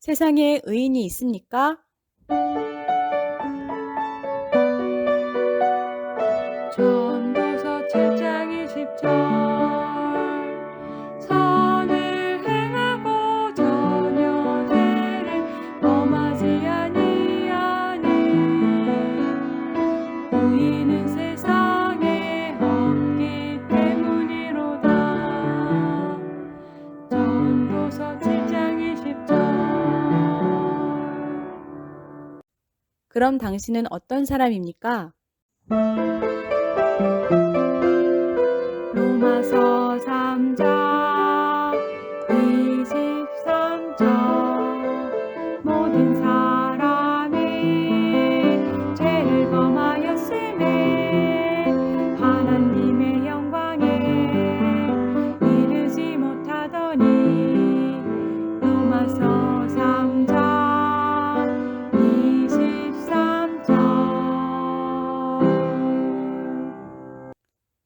세상에 의인이 있습니까? 그럼 당신은 어떤 사람입니까?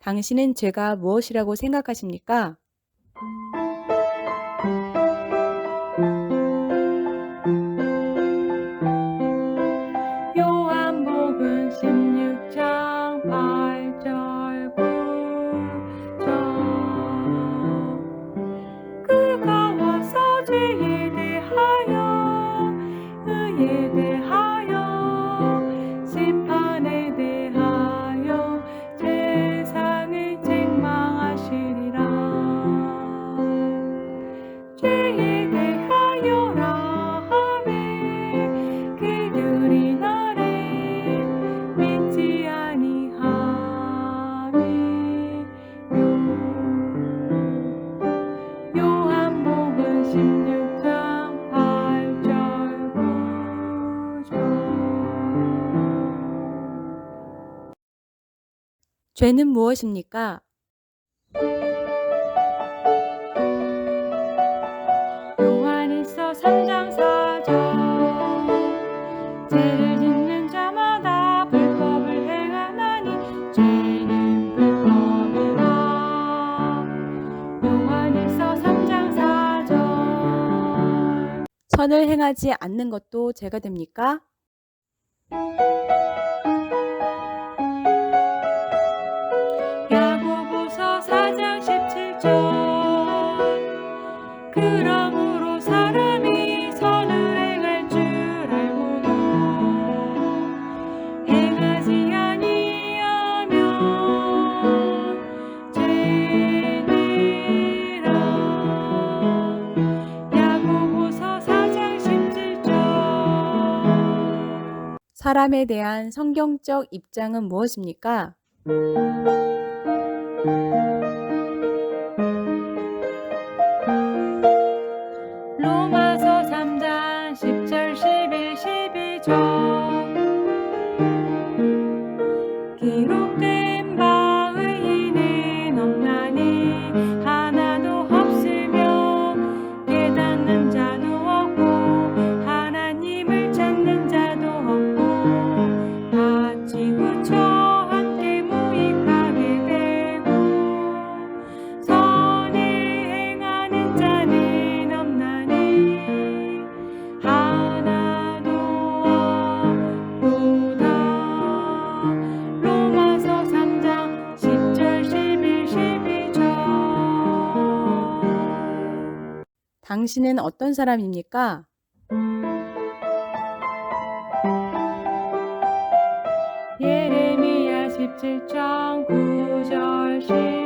당신은 죄가 무엇이라고 생각하십니까? 죄는 무엇입니까? 요한일서 3장 4절 죄를 짓는 자마다 불법을 행하나니 죄는 불법이라 요한일서 3장 4절 선을 행하지 않는 것도 죄가 됩니까? 사람에 대한 성경적 입장은 무엇입니까? Okay. 당신은 어떤 사람입니까? 예레미야 17장 9절 10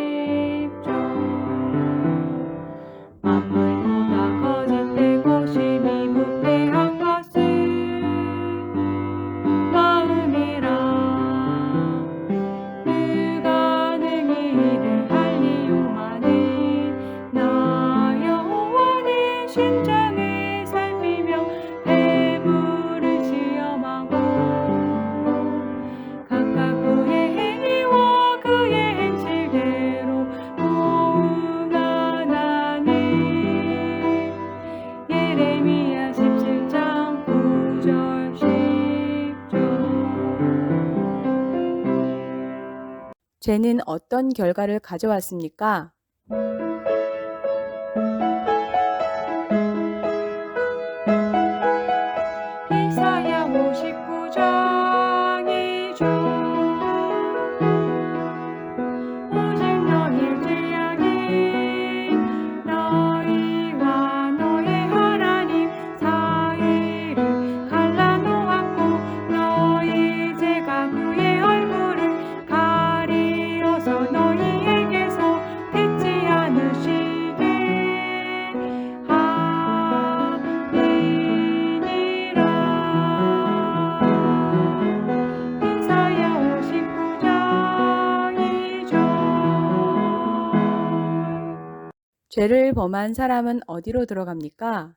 죄는 어떤 결과를 가져왔습니까? 죄를 범한 사람은 어디로 들어갑니까?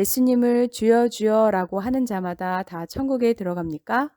예수님을 주여 주여라고 하는 자마다 다 천국에 들어갑니까?